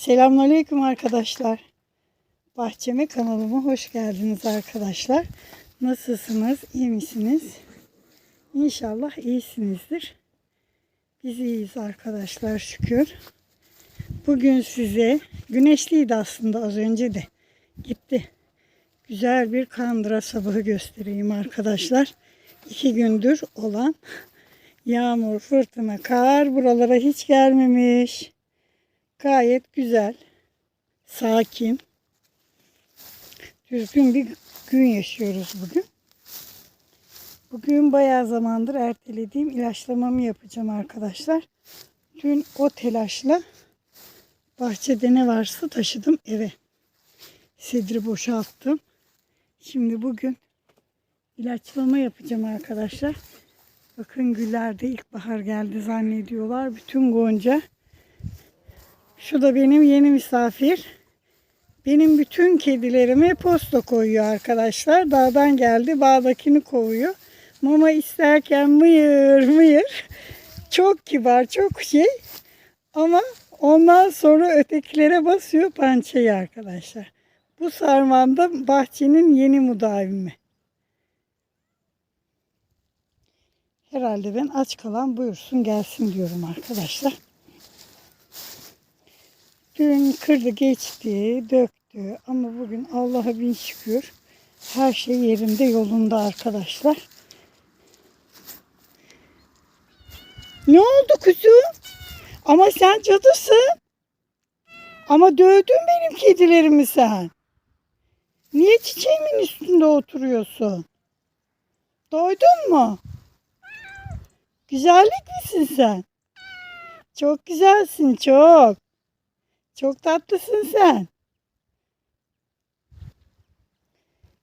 Selamünaleyküm arkadaşlar. Bahçeme kanalıma hoş geldiniz arkadaşlar. Nasılsınız? İyi misiniz? İnşallah iyisinizdir. Biz iyiyiz arkadaşlar şükür. Bugün size güneşliydi aslında az önce de gitti. Güzel bir kandıra sabahı göstereyim arkadaşlar. İki gündür olan yağmur, fırtına, kar buralara hiç gelmemiş. Gayet güzel, sakin, düzgün bir gün yaşıyoruz bugün. Bugün bayağı zamandır ertelediğim ilaçlamamı yapacağım arkadaşlar. Dün o telaşla bahçede ne varsa taşıdım eve. Sedri boşalttım. Şimdi bugün ilaçlama yapacağım arkadaşlar. Bakın güllerde ilkbahar geldi zannediyorlar. Bütün gonca şu da benim yeni misafir. Benim bütün kedilerime posta koyuyor arkadaşlar. Dağdan geldi. Bağdakini kovuyor. Mama isterken mıyır mıyır. Çok kibar, çok şey. Ama ondan sonra ötekilere basıyor pançayı arkadaşlar. Bu sarmanda bahçenin yeni müdavimi. Herhalde ben aç kalan buyursun gelsin diyorum arkadaşlar. Dün kırdı geçti, döktü ama bugün Allah'a bin şükür her şey yerinde yolunda arkadaşlar. Ne oldu kuzum? Ama sen cadısın. Ama dövdün benim kedilerimi sen. Niye çiçeğimin üstünde oturuyorsun? Doydun mu? Güzellik misin sen? Çok güzelsin çok. Çok tatlısın sen.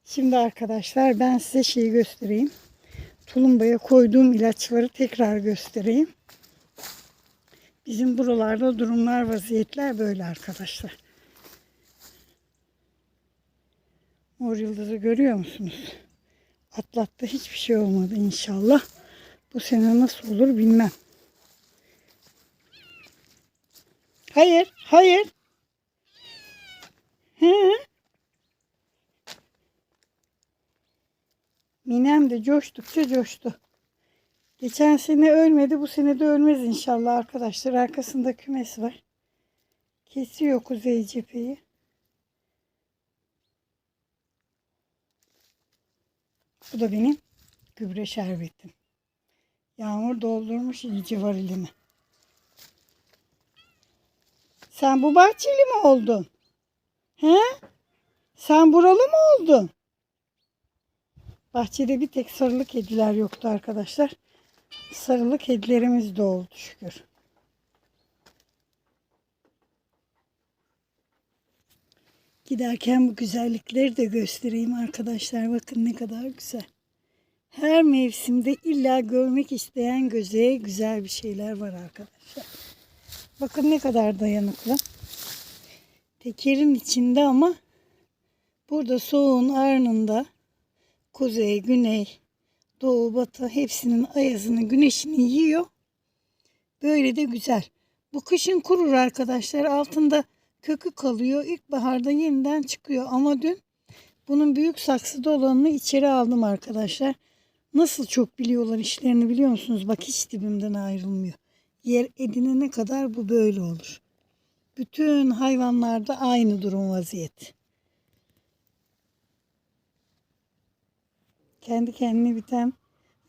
Şimdi arkadaşlar ben size şeyi göstereyim. Tulumbaya koyduğum ilaçları tekrar göstereyim. Bizim buralarda durumlar, vaziyetler böyle arkadaşlar. Mor yıldızı görüyor musunuz? Atlattı hiçbir şey olmadı inşallah. Bu sene nasıl olur bilmem. Hayır, hayır. Minem de coştukça coştu. Geçen sene ölmedi, bu sene de ölmez inşallah arkadaşlar. Arkasında kümes var. Kesiyor kuzey cepheyi. Bu da benim gübre şerbetim. Yağmur doldurmuş iyice var elimi. Sen bu bahçeli mi oldun? He? Sen buralı mı oldun? Bahçede bir tek sarılı kediler yoktu arkadaşlar. Sarılı kedilerimiz de oldu şükür. Giderken bu güzellikleri de göstereyim arkadaşlar. Bakın ne kadar güzel. Her mevsimde illa görmek isteyen göze güzel bir şeyler var arkadaşlar. Bakın ne kadar dayanıklı. Tekerin içinde ama burada soğuğun arnında kuzey, güney, doğu, batı hepsinin ayazını, güneşini yiyor. Böyle de güzel. Bu kışın kurur arkadaşlar. Altında kökü kalıyor. İlkbaharda yeniden çıkıyor. Ama dün bunun büyük saksıda olanını içeri aldım arkadaşlar. Nasıl çok biliyorlar işlerini biliyor musunuz? Bak hiç dibimden ayrılmıyor. Yer edinene kadar bu böyle olur. Bütün hayvanlarda aynı durum vaziyet. Kendi kendine biten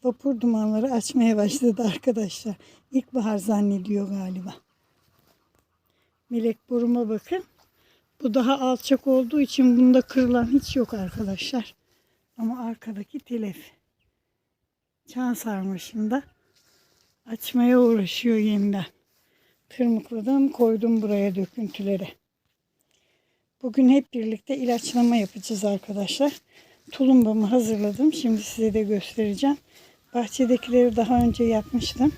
vapur dumanları açmaya başladı arkadaşlar. İlkbahar zannediyor galiba. Melek boruma bakın. Bu daha alçak olduğu için bunda kırılan hiç yok arkadaşlar. Ama arkadaki telef. Çan sarmaşında açmaya uğraşıyor yeniden. Tırmıkladım koydum buraya döküntüleri. Bugün hep birlikte ilaçlama yapacağız arkadaşlar. Tulumbamı hazırladım. Şimdi size de göstereceğim. Bahçedekileri daha önce yapmıştım.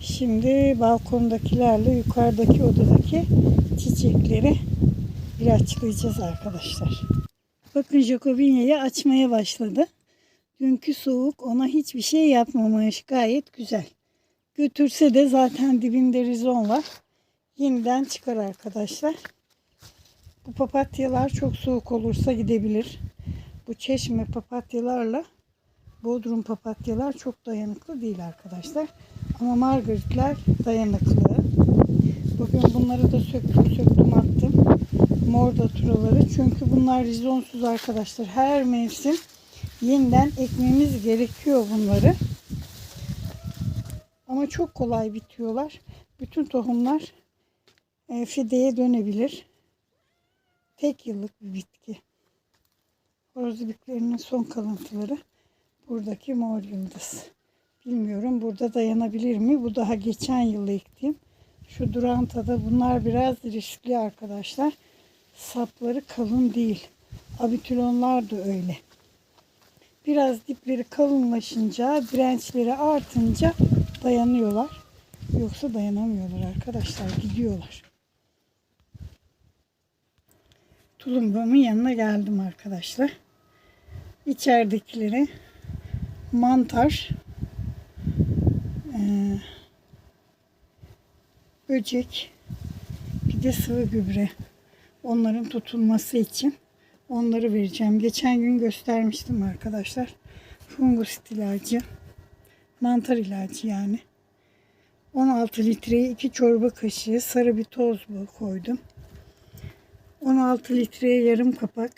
Şimdi balkondakilerle yukarıdaki odadaki çiçekleri ilaçlayacağız arkadaşlar. Bakın Jacobinya'yı açmaya başladı. Dünkü soğuk ona hiçbir şey yapmamış. Gayet güzel. Götürse de zaten dibinde rizon var. yeniden çıkar arkadaşlar. Bu papatyalar çok soğuk olursa gidebilir. Bu çeşme papatyalarla Bodrum papatyalar çok dayanıklı değil arkadaşlar. Ama margaritler dayanıklı. Bugün bunları da söktüm söktüm attım. Mor daturaları. Çünkü bunlar rizonsuz arkadaşlar. Her mevsim yeniden ekmemiz gerekiyor bunları. Ama çok kolay bitiyorlar. Bütün tohumlar e, fideye dönebilir. Tek yıllık bir bitki. Horoz ibiklerinin son kalıntıları buradaki mor yıldız. Bilmiyorum burada dayanabilir mi? Bu daha geçen yıl ektiğim. Şu durantada bunlar biraz riskli arkadaşlar. Sapları kalın değil. Abitülonlar da öyle. Biraz dipleri kalınlaşınca, dirençleri artınca dayanıyorlar. Yoksa dayanamıyorlar arkadaşlar. Gidiyorlar. Tulumbamın yanına geldim arkadaşlar. İçeridekileri mantar, eee, böcek, bir de sıvı gübre. Onların tutulması için onları vereceğim. Geçen gün göstermiştim arkadaşlar. Fungus ilacı, mantar ilacı yani. 16 litreye 2 çorba kaşığı sarı bir toz bu koydum. 16 litreye yarım kapak.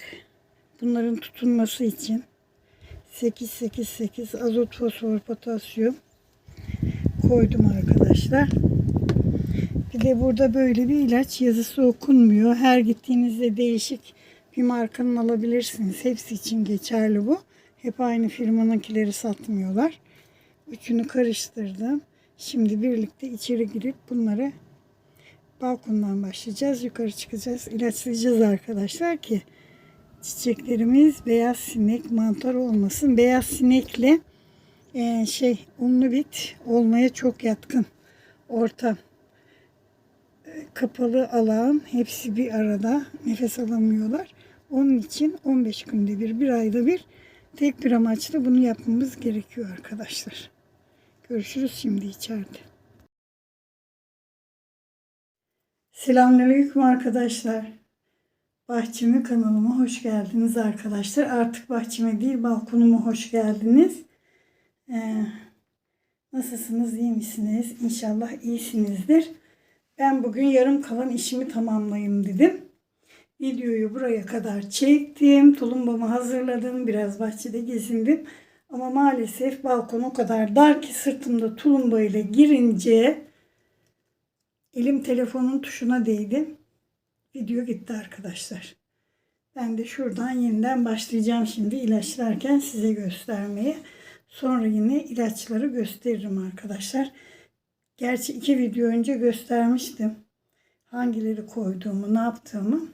Bunların tutulması için 8 8 8 azot fosfor potasyum koydum arkadaşlar. Bir de burada böyle bir ilaç yazısı okunmuyor. Her gittiğinizde değişik bir markanın alabilirsiniz. Hepsi için geçerli bu. Hep aynı firmanınkileri satmıyorlar. Üçünü karıştırdım. Şimdi birlikte içeri girip bunları balkondan başlayacağız. Yukarı çıkacağız. ilaçlayacağız arkadaşlar ki çiçeklerimiz beyaz sinek mantar olmasın. Beyaz sinekle e, şey unlu bit olmaya çok yatkın ortam. E, kapalı alan hepsi bir arada nefes alamıyorlar. Onun için 15 günde bir, bir ayda bir tek bir amaçla bunu yapmamız gerekiyor arkadaşlar. Görüşürüz şimdi içeride. Selamünaleyküm arkadaşlar. Bahçeme kanalıma hoş geldiniz arkadaşlar. Artık bahçeme değil balkonuma hoş geldiniz. Ee, nasılsınız? iyi misiniz? İnşallah iyisinizdir. Ben bugün yarım kalan işimi tamamlayayım dedim. Videoyu buraya kadar çektim. Tulumbamı hazırladım. Biraz bahçede gezindim. Ama maalesef balkon o kadar dar ki sırtımda tulumba ile girince elim telefonun tuşuna değdi. Video gitti arkadaşlar. Ben de şuradan yeniden başlayacağım şimdi ilaçlarken size göstermeye. Sonra yine ilaçları gösteririm arkadaşlar. Gerçi iki video önce göstermiştim. Hangileri koyduğumu, ne yaptığımı.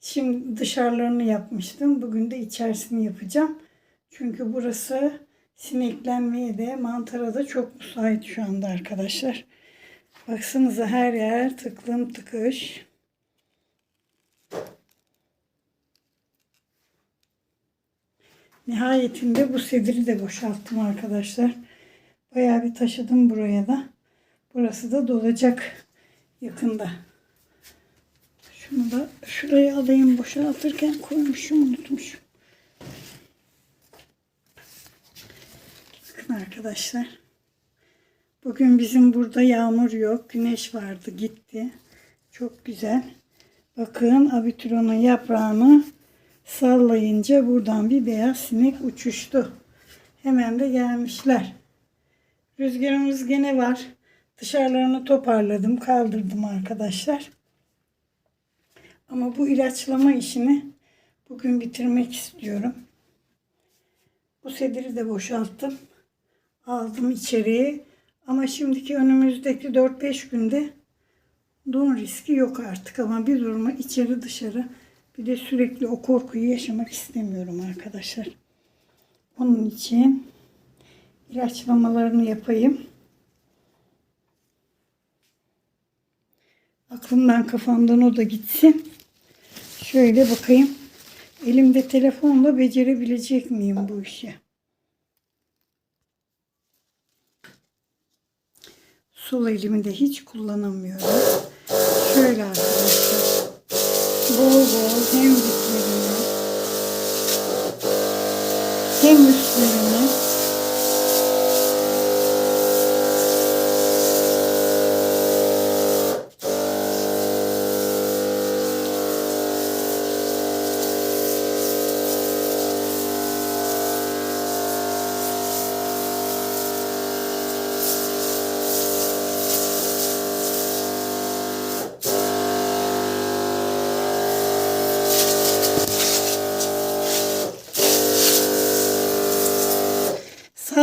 Şimdi dışarılarını yapmıştım. Bugün de içerisini yapacağım. Çünkü burası sineklenmeye de mantara da çok müsait şu anda arkadaşlar. Baksanıza her yer tıklım tıkış. Nihayetinde bu sediri de boşalttım arkadaşlar. Bayağı bir taşıdım buraya da. Burası da dolacak yakında. Şunu da şuraya alayım boşaltırken koymuşum unutmuşum. Arkadaşlar. Bugün bizim burada yağmur yok. Güneş vardı gitti. Çok güzel. Bakın abitüronun yaprağını sallayınca buradan bir beyaz sinek uçuştu. Hemen de gelmişler. Rüzgarımız gene var. Dışarılarını toparladım, kaldırdım arkadaşlar. Ama bu ilaçlama işini bugün bitirmek istiyorum. Bu sediri de boşalttım. Aldım içeriye. Ama şimdiki önümüzdeki 4-5 günde don riski yok artık. Ama bir duruma içeri dışarı bir de sürekli o korkuyu yaşamak istemiyorum arkadaşlar. Onun için ilaçlamalarını yapayım. Aklımdan kafamdan o da gitsin. Şöyle bakayım. Elimde telefonla becerebilecek miyim bu işi? Sol elimi de hiç kullanamıyorum. Şöyle arkadaşlar. Bol bol hem diplerine hem üstlerine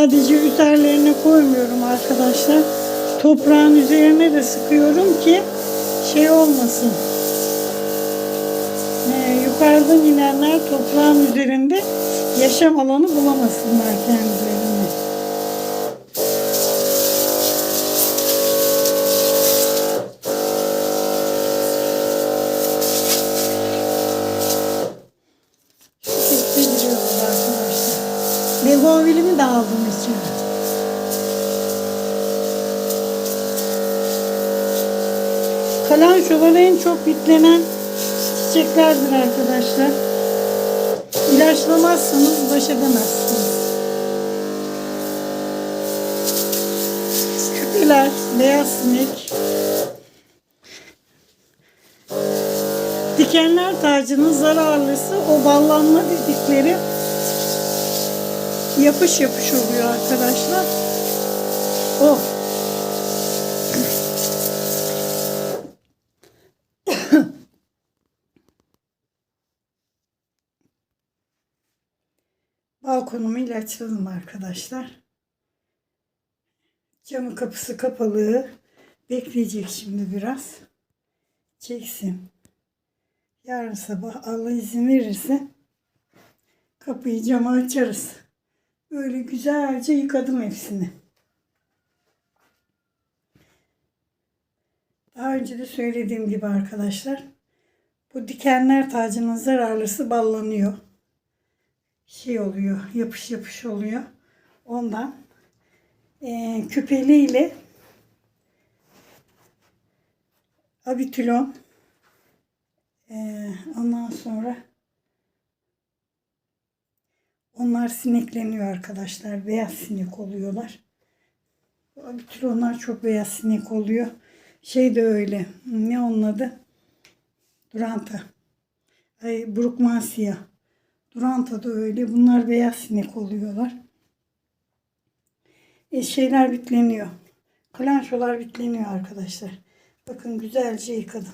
Sadece üzerlerine koymuyorum arkadaşlar. Toprağın üzerine de sıkıyorum ki şey olmasın. Ee, yukarıdan inenler toprağın üzerinde yaşam alanı bulamasınlar kendilerine. Aldım içine. Kalançolar en çok bitlenen çiçeklerdir arkadaşlar. İlaçlamazsanız baş edemezsiniz. Küpeler, beyaz sinek. Dikenler tacının zararlısı o ballanma dedikleri yapış yapış oluyor arkadaşlar. Oh. Balkonumu ilaçladım arkadaşlar. Camı kapısı kapalı. Bekleyecek şimdi biraz. Çeksin. Yarın sabah Allah izin verirse kapıyı camı açarız. Böyle güzelce yıkadım hepsini. Daha önce de söylediğim gibi arkadaşlar bu dikenler tacının zararlısı ballanıyor. Şey oluyor, yapış yapış oluyor. Ondan e, küpeliyle abitülon e, ondan sonra onlar sinekleniyor arkadaşlar. Beyaz sinek oluyorlar. Bir onlar çok beyaz sinek oluyor. Şey de öyle. Ne onun adı? Duranta. Ay, Brukmansia. Duranta da öyle. Bunlar beyaz sinek oluyorlar. E, şeyler bitleniyor. Klanşolar bitleniyor arkadaşlar. Bakın güzelce yıkadım.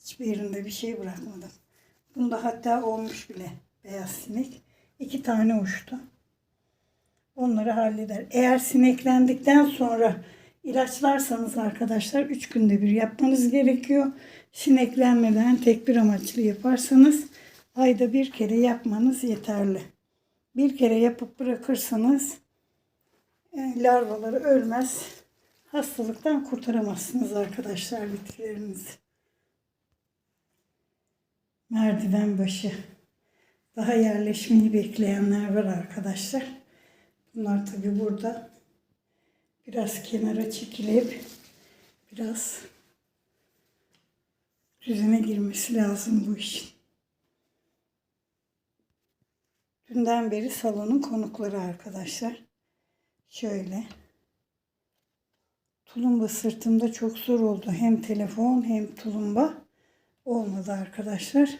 Hiçbir yerinde bir şey bırakmadım. Bunda hatta olmuş bile beyaz sinek. İki tane uçtu. Onları halleder. Eğer sineklendikten sonra ilaçlarsanız arkadaşlar 3 günde bir yapmanız gerekiyor. Sineklenmeden tek bir amaçlı yaparsanız ayda bir kere yapmanız yeterli. Bir kere yapıp bırakırsanız e, larvaları ölmez. Hastalıktan kurtaramazsınız arkadaşlar bitkilerinizi. Merdiven başı. Daha yerleşmeyi bekleyenler var arkadaşlar. Bunlar tabi burada biraz kenara çekilip biraz düzene girmesi lazım bu işin. Dünden beri salonun konukları arkadaşlar. Şöyle. Tulumba sırtımda çok zor oldu. Hem telefon hem tulumba olmadı arkadaşlar.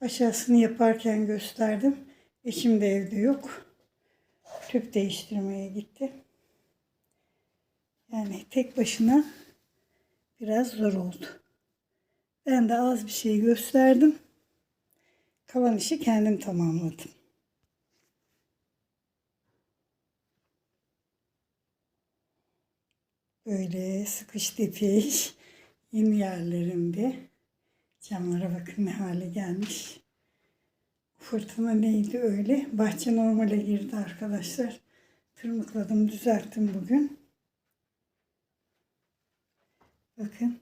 Aşağısını yaparken gösterdim. Eşim de evde yok. Tüp değiştirmeye gitti. Yani tek başına biraz zor oldu. Ben de az bir şey gösterdim. Kalan işi kendim tamamladım. Böyle sıkış tepiş yeni yerlerimde. Camlara bakın ne hale gelmiş. Fırtına neydi öyle? Bahçe normale girdi arkadaşlar. Tırmıkladım, düzelttim bugün. Bakın.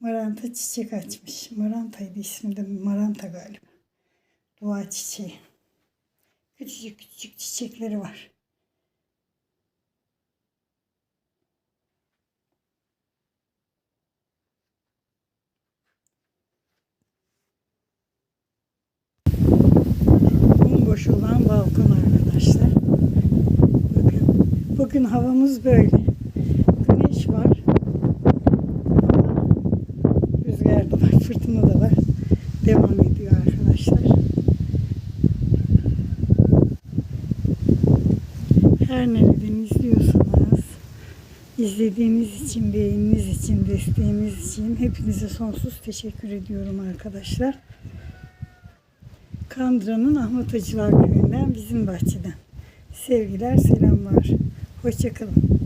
Maranta çiçek açmış. Marantaydı ismi de Maranta galiba. Dua çiçeği. Küçücük küçücük çiçekleri var. Olan balkon arkadaşlar. Bakın bugün havamız böyle. Güneş var. Rüzgar da var, fırtına da var. Devam ediyor arkadaşlar. Her nereden izliyorsanız izlediğiniz için, beğeniniz için, desteğiniz için hepinize sonsuz teşekkür ediyorum arkadaşlar. Kandıra'nın Ahmet Acılar Köyü'nden bizim bahçeden. Sevgiler, selamlar. Hoşçakalın.